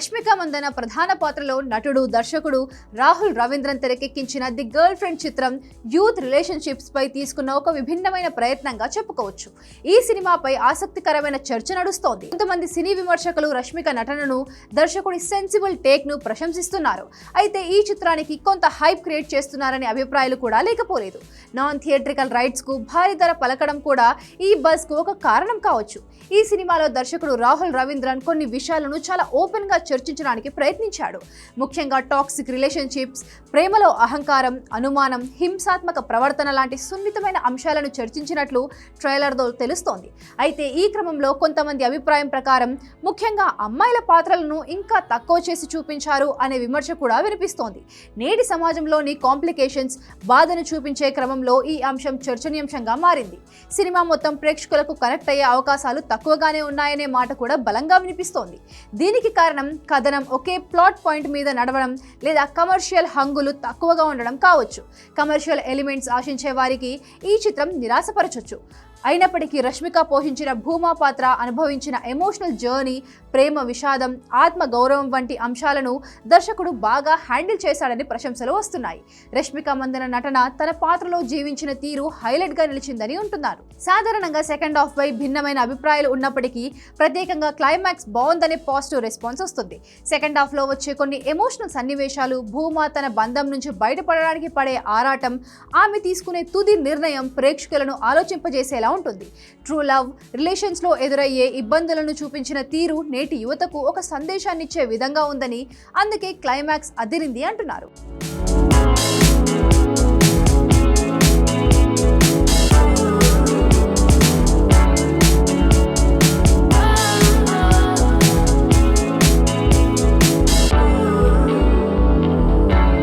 రష్మిక మందన ప్రధాన పాత్రలో నటుడు దర్శకుడు రాహుల్ రవీంద్రన్ తెరకెక్కించిన ది గర్ల్ ఫ్రెండ్ చిత్రం యూత్ రిలేషన్షిప్స్ పై తీసుకున్న ఒక విభిన్నమైన ప్రయత్నంగా చెప్పుకోవచ్చు. ఈ సినిమాపై ఆసక్తికరమైన చర్చ నడుస్తోంది. కొంతమంది సినీ విమర్శకులు రష్మిక నటనను దర్శకుడి సెన్సిబుల్ టేక్ను ప్రశంసిస్తున్నారు. అయితే ఈ చిత్రానికి కొంత హైప్ క్రియేట్ చేస్తున్నారనే అభిప్రాయాలు కూడా లేకపోలేదు. నాన్ థియేట్రికల్ రైట్స్కు భారీ ధర పలకడం కూడా ఈ బస్కు ఒక కారణం కావచ్చు. ఈ సినిమాలో దర్శకుడు రాహుల్ రవీంద్రన్ కొన్ని విషయాలను చాలా ఓపెన్గా చర్చించడానికి ప్రయత్నించాడు. ముఖ్యంగా టాక్సిక్ రిలేషన్షిప్స్ ప్రేమలో అహంకారం అనుమానం హింసాత్మక ప్రవర్తన లాంటి సున్నితమైన అంశాలను చర్చించినట్లు ట్రైలర్తో తెలుస్తోంది. అయితే ఈ క్రమంలో కొంతమంది అభిప్రాయం ప్రకారం ముఖ్యంగా అమ్మాయిల పాత్రలను ఇంకా తక్కువ చేసి చూపించారు అనే విమర్శ కూడా వినిపిస్తోంది. నేటి సమాజంలోని కాంప్లికేషన్స్ బాధను చూపించే క్రమంలో ఈ అంశం చర్చనీయాంశంగా మారింది. సినిమా మొత్తం ప్రేక్షకులకు కనెక్ట్ అయ్యే అవకాశాలు తక్కువగానే ఉన్నాయనే మాట కూడా బలంగా వినిపిస్తోంది. దీనికి కారణం కథనం ఒకే ప్లాట్ పాయింట్ మీద నడవడం లేదా కమర్షియల్ హంగులు తక్కువగా ఉండడం కావచ్చు. కమర్షియల్ ఎలిమెంట్స్ ఆశించే వారికి ఈ చిత్రం నిరాశపరచొచ్చు. అయినప్పటికీ రష్మిక పోషించిన భూమా పాత్ర అనుభవించిన ఎమోషనల్ జర్నీ ప్రేమ విషాదం ఆత్మ గౌరవం వంటి అంశాలను దర్శకుడు బాగా హ్యాండిల్ చేశాడని ప్రశంసలు వస్తున్నాయి. రష్మిక మందన నటన తన పాత్రలో జీవించిన తీరు హైలైట్గా నిలిచిందని ఉంటున్నారు. సాధారణంగా సెకండ్ హాఫ్ పై భిన్నమైన అభిప్రాయాలు ఉన్నప్పటికీ ప్రత్యేకంగా క్లైమాక్స్ బాగుందనే పాజిటివ్ రెస్పాన్స్ వస్తుంది. సెకండ్ హాఫ్లో వచ్చే కొన్ని ఎమోషనల్ సన్నివేశాలు భూమా తన బంధం నుంచి బయటపడడానికి పడే ఆరాటం ఆమె తీసుకునే తుది నిర్ణయం ప్రేక్షకులను ఆలోచింపజేసేలా ఉంటుంది ట్రూ లవ్ రిలేషన్స్లో ఎదురయ్యే ఇబ్బందులను చూపించిన తీరు నేటి యువతకు ఒక సందేశాన్నిచ్చే విధంగా ఉందని అందుకే క్లైమాక్స్ అదిరింది అంటున్నారు.